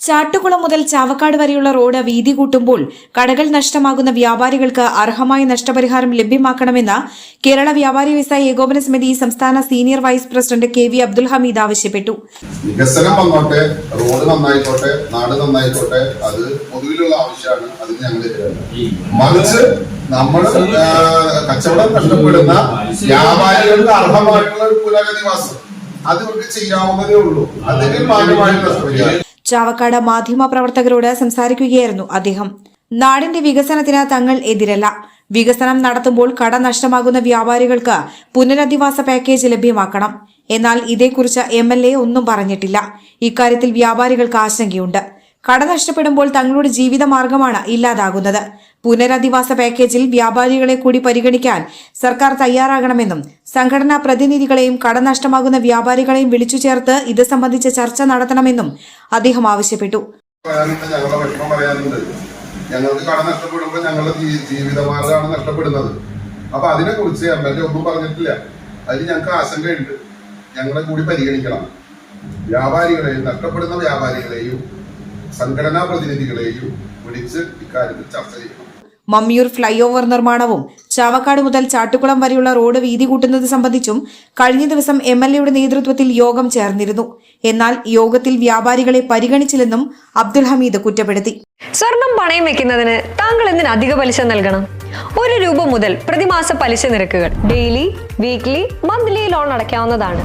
Chattukulam മുതൽ ചാവക്കാട് വരെയുള്ള road വീതി കൂട്ടുമ്പോൾ കടകൾ നഷ്ടമാകുന്ന വ്യാപാരികൾക്ക് അർഹമായ നഷ്ടപരിഹാരം ലഭ്യമാക്കണമെന്ന് കേരള വ്യാപാരി വ്യവസായ ഏകോപന സമിതി സംസ്ഥാന senior vice president K V Abdul Hameed ആവശ്യപ്പെട്ടു. വികസനം വന്നോട്ടെ റോഡ് നന്നായിക്കോട്ടെ നാട് നന്നായിക്കോട്ടെ അത് പൊതുവിലുള്ള ആവശ്യമാണ് അതിന് ഞങ്ങൾ മറിച്ച് നമ്മൾ കച്ചവടം നഷ്ടപ്പെടുന്ന വ്യാപാരികൾക്ക് അർഹമായിട്ടുള്ള ഒരു പുനരധിവാസം അത് ഇവർക്ക് ചെയ്യാവുന്നതേ ഉള്ളൂ. അതിന് നഷ്ടപരിഹാരം ചാവക്കാട് മാധ്യമ പ്രവർത്തകരോട് സംസാരിക്കുകയായിരുന്നു അദ്ദേഹം. നാടിന്റെ വികസനത്തിന് തങ്ങൾ എതിരല്ല. വികസനം നടത്തുമ്പോൾ കട നഷ്ടമാകുന്ന വ്യാപാരികൾക്ക് പുനരധിവാസ പാക്കേജ് ലഭ്യമാക്കണം. എന്നാൽ ഇതേക്കുറിച്ച് എം ഒന്നും പറഞ്ഞിട്ടില്ല. ഇക്കാര്യത്തിൽ വ്യാപാരികൾക്ക് ആശങ്കയുണ്ട്. കട നഷ്ടപ്പെടുമ്പോൾ തങ്ങളുടെ ജീവിതമാർഗമാണ് ഇല്ലാതാകുന്നത്. പുനരധിവാസ പാക്കേജിൽ വ്യാപാരികളെ കൂടി പരിഗണിക്കാൻ സർക്കാർ തയ്യാറാകണമെന്നും സംഘടനാ പ്രതിനിധികളെയും കട നഷ്ടമാകുന്ന വ്യാപാരികളെയും വിളിച്ചു ചേർത്ത് ഇത് സംബന്ധിച്ച ചർച്ച നടത്തണമെന്നും അദ്ദേഹം ആവശ്യപ്പെട്ടു. ഞങ്ങൾക്ക് കട നഷ്ടപ്പെടുമ്പോൾ ഞങ്ങളുടെ ജീവിതമാർഗമാണ് നഷ്ടപ്പെടുന്നത്. അപ്പൊ എം എൽ എ ഒന്നും പറഞ്ഞിട്ടില്ല. അതിൽ ഞങ്ങൾക്ക് ആശങ്കയുണ്ട്. ഞങ്ങളെ കൂടി പരിഗണിക്കണം. വ്യാപാരികളെയും നഷ്ടപ്പെടുന്ന വ്യാപാരികളെയും സംഘടനാ പ്രതിനിധികളെയും വിളിച്ച് ഇക്കാര്യത്തിൽ ചർച്ച ചെയ്യണം. മമ്മിയൂർ ഫ്ളൈ ഓവർ നിർമ്മാണവും ചാവക്കാട് മുതൽ ചാട്ടുകുളം വരെയുള്ള റോഡ് വീതി കൂട്ടുന്നത് സംബന്ധിച്ചും കഴിഞ്ഞ ദിവസം എം എൽ എയുടെ നേതൃത്വത്തിൽ യോഗം ചേർന്നിരുന്നു. എന്നാൽ യോഗത്തിൽ വ്യാപാരികളെ പരിഗണിച്ചില്ലെന്നും അബ്ദുൽ ഹമീദ് കുറ്റപ്പെടുത്തി. സ്വർണം പണയം വെക്കുന്നതിന് താങ്കൾ എന്തിന് അധിക പലിശ നൽകണം? ഒരു രൂപ മുതൽ പ്രതിമാസ പലിശ നിരക്കുകൾ ഡെയിലി വീക്ക്ലി മന്ത്ലി ലോൺ അടയ്ക്കാവുന്നതാണ്.